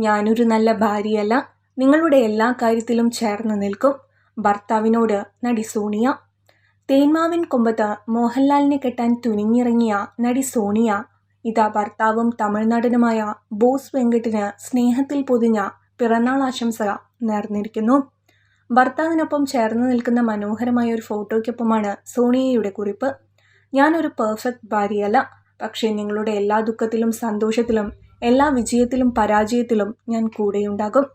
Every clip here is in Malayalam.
ഞാനൊരു നല്ല ഭാര്യയല്ല. നിങ്ങളുടെ എല്ലാ കാര്യത്തിലും ചേർന്ന് നിൽക്കും. ഭർത്താവിനോട് നടി സോണിയ. തേന്മാവിൻ കൊമ്പത്ത് മോഹൻലാലിനെ കെട്ടാൻ തുനിഞ്ഞിറങ്ങിയ നടി സോണിയ. ഇതാ ഭർത്താവും തമിഴ്നാടനുമായ ബോസ് വെങ്കട്ടിന് സ്നേഹത്തിൽ പൊതിഞ്ഞ പിറന്നാൾ ആശംസ നേർന്നിരിക്കുന്നു. ഭർത്താവിനൊപ്പം ചേർന്ന് നിൽക്കുന്ന മനോഹരമായ ഒരു ഫോട്ടോയ്ക്കൊപ്പമാണ് സോണിയയുടെ കുറിപ്പ്. ഞാനൊരു പെർഫെക്റ്റ് ഭാര്യയല്ല. പക്ഷേ നിങ്ങളുടെ എല്ലാ ദുഃഖത്തിലും സന്തോഷത്തിലും എല്ലാ വിജയത്തിലും പരാജയത്തിലും ഞാൻ കൂടെയുണ്ടാകും.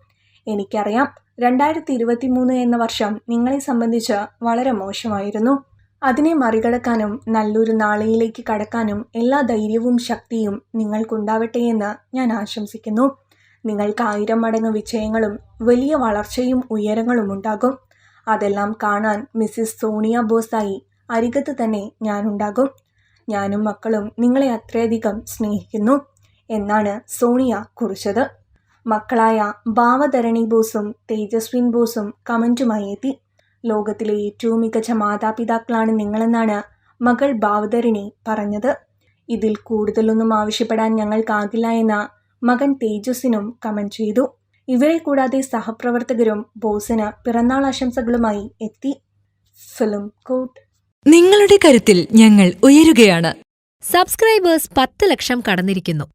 എനിക്കറിയാം രണ്ടായിരത്തി ഇരുപത്തി മൂന്ന് എന്ന വർഷം നിങ്ങളെ സംബന്ധിച്ച് വളരെ മോശമായിരുന്നു. അതിനെ മറികടക്കാനും നല്ലൊരു നാളെയിലേക്ക് കടക്കാനും എല്ലാ ധൈര്യവും ശക്തിയും നിങ്ങൾക്കുണ്ടാവട്ടെ എന്ന് ഞാൻ ആശംസിക്കുന്നു. നിങ്ങൾക്ക് ആയിരം മടങ്ങ് വിജയങ്ങളും വലിയ വളർച്ചയും ഉയരങ്ങളും ഉണ്ടാകും. അതെല്ലാം കാണാൻ മിസ്സിസ് സോണിയ ബോസായി അരികത്ത് തന്നെ ഞാനുണ്ടാകും ഞാനും മക്കളും നിങ്ങളെ അത്രയധികം സ്നേഹിക്കുന്നു. എന്നാണ് സോണിയ കുറിച്ചത്. മക്കളായ ഭാവധരണി ബോസും തേജസ്വിൻ ബോസും കമന്റുമായി എത്തി. ലോകത്തിലെ ഏറ്റവും മികച്ച മാതാപിതാക്കളാണ് നിങ്ങളെന്നാണ് മകൾ ഭാവധരണി പറഞ്ഞത്. ഇതിൽ കൂടുതലൊന്നും ആവശ്യപ്പെടാൻ ഞങ്ങൾക്കാകില്ല എന്ന മകൻ തേജസ്സിനും കമന്റ് ചെയ്തു. ഇവരെ കൂടാതെ സഹപ്രവർത്തകരും ബോസിന് പിറന്നാൾ ആശംസകളുമായി എത്തി. ഫിലിം കോട്ട് നിങ്ങളുടെ കരുത്തിൽ ഞങ്ങൾ ഉയരുകയാണ്. സബ്സ്ക്രൈബേഴ്സ് പത്ത് ലക്ഷം കടന്നിരിക്കുന്നു.